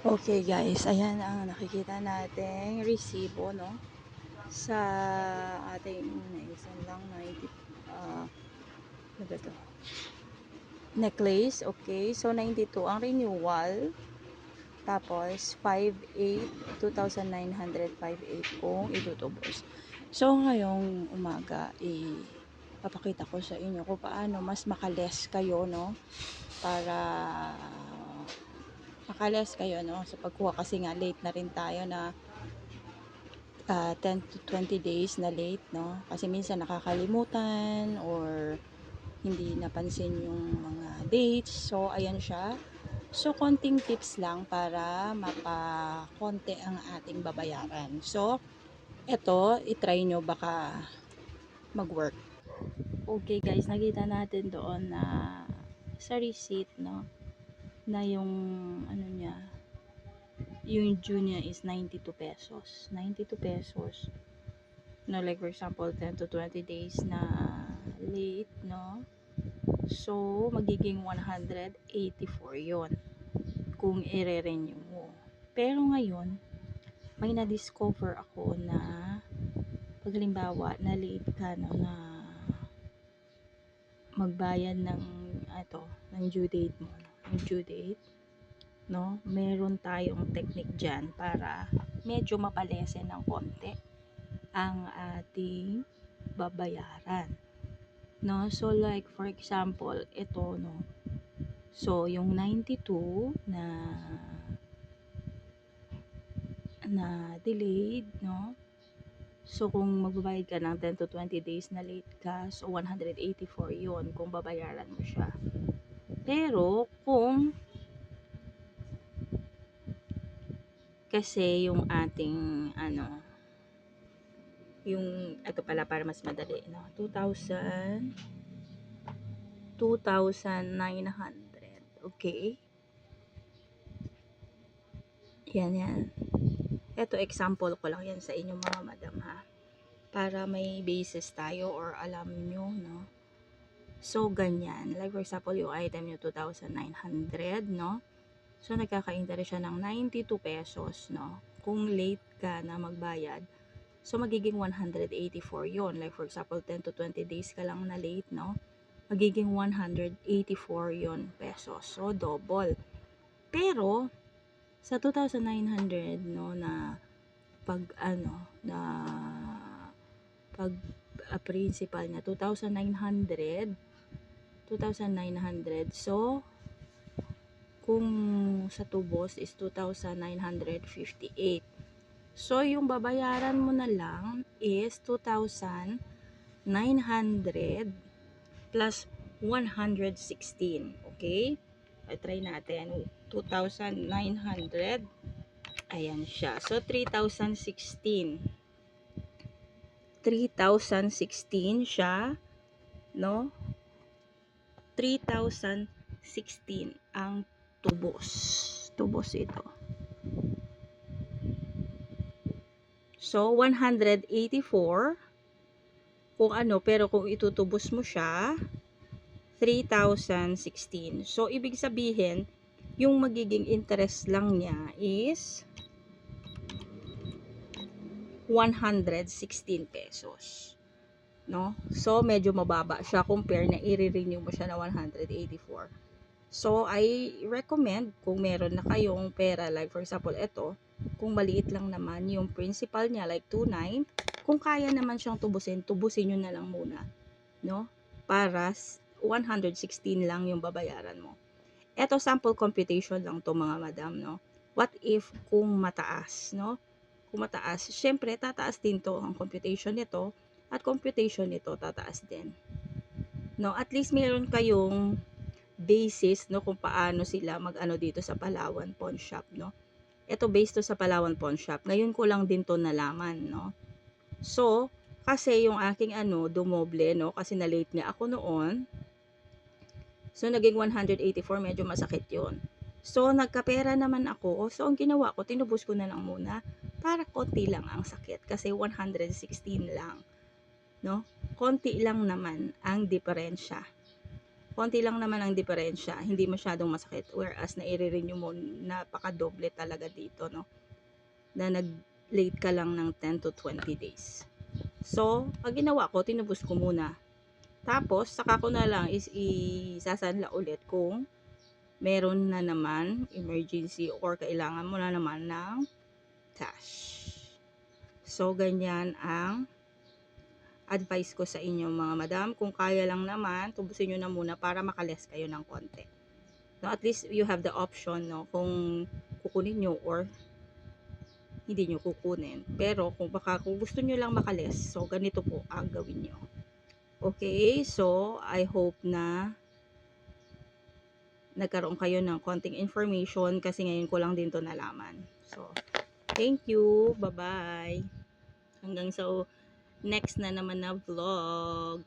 Okay guys, ayan ang nakikita nating resibo no sa ating naisan lang na uh, ano ba to? necklace, okay. So 92 ang renewal. Tapos 58 2,958 kung itutubos. So ngayong umaga eh papakita ko sa inyo kung paano mas makales kayo no para makales kayo no? Sa pagkuha kasi nga late na rin tayo na uh, 10 to 20 days na late no? Kasi minsan nakakalimutan or hindi napansin yung mga dates. So ayan siya. So konting tips lang para mapakonte ang ating babayaran. So eto itry nyo baka mag-work. Okay guys. Nakita natin doon na sa receipt no na yung ano niya yung niya is 92 pesos. 92 pesos. No like for example 10 to 20 days na late no? So magiging 184 yon kung i-renew mo. Pero ngayon may na-discover ako na pag na late ka no, na magbayad ng ito ng due date mo no, ng due date no? Meron tayong technique dyan para medyo mapalesen ng konti ang ating babayaran no? So like for example ito no? So yung 92 na na delayed no? So, kung magbabayad ka ng 10 to 20 days na late ka, so 184 yon kung babayaran mo siya. Pero, kung kasi yung ating ano yung ito pala para mas madali no 2000 2,900 okay? Yan yan. Ito example ko lang yan sa inyo mga madam ha? Para may basis tayo or alam nyo no so ganyan like for example yung item nyo 2,900 no so nagkaka-interest siya ng 92 pesos no kung late ka na magbayad So, magiging 184 yon Like, for example, 10 to 20 days ka lang na late, no? Magiging 184 yon pesos. So, double. Pero, sa 2,900, no, na pag, ano, na pag uh, principal niya, 2,900, 2,900. So, kung sa tubos is 2,958. So, yung babayaran mo na lang is 2,900 plus 116. Okay? I try natin. 2,900. Ayan siya. So, 3,016. 3,016 siya. No? 3,016 ang tubos. Tubos ito. So, 184 kung ano, pero kung itutubos mo siya, 3,016. So, ibig sabihin, yung magiging interest lang niya is 116 pesos. No? So, medyo mababa siya compare na i-renew mo siya na 184. So, I recommend kung meron na kayong pera, like for example, ito, kung maliit lang naman yung principal niya, like 2.9, kung kaya naman siyang tubusin, tubusin nyo na lang muna. No? Para 116 lang yung babayaran mo. Ito, sample computation lang to mga madam, no? What if kung mataas, no? Kung mataas, syempre, tataas din to ang computation nito, at computation nito, tataas din. No? At least meron kayong basis no kung paano sila mag-ano dito sa Palawan Pawn Shop no. Ito based to sa Palawan Pawn Shop. Ngayon ko lang din to nalaman no. So, kasi yung aking ano dumoble no kasi na late nga ako noon. So naging 184 medyo masakit 'yon. So nagkapera naman ako. So ang ginawa ko tinubos ko na lang muna para konti lang ang sakit kasi 116 lang. No? Konti lang naman ang diferensya konti lang naman ang diferensya, hindi masyadong masakit. Whereas na i-renew mo, napaka-doble talaga dito, no? Na nag-late ka lang ng 10 to 20 days. So, pag ginawa ko, tinubos ko muna. Tapos, saka ko na lang is isasanla ulit kung meron na naman emergency or kailangan mo na naman ng cash. So, ganyan ang advice ko sa inyo mga madam. Kung kaya lang naman, tubusin nyo na muna para makales kayo ng konti. No, at least you have the option no, kung kukunin nyo or hindi nyo kukunin. Pero kung baka kung gusto nyo lang makales, so ganito po ang gawin nyo. Okay, so I hope na nagkaroon kayo ng konting information kasi ngayon ko lang din to nalaman. So, thank you. Bye-bye. Hanggang sa next na naman na vlog.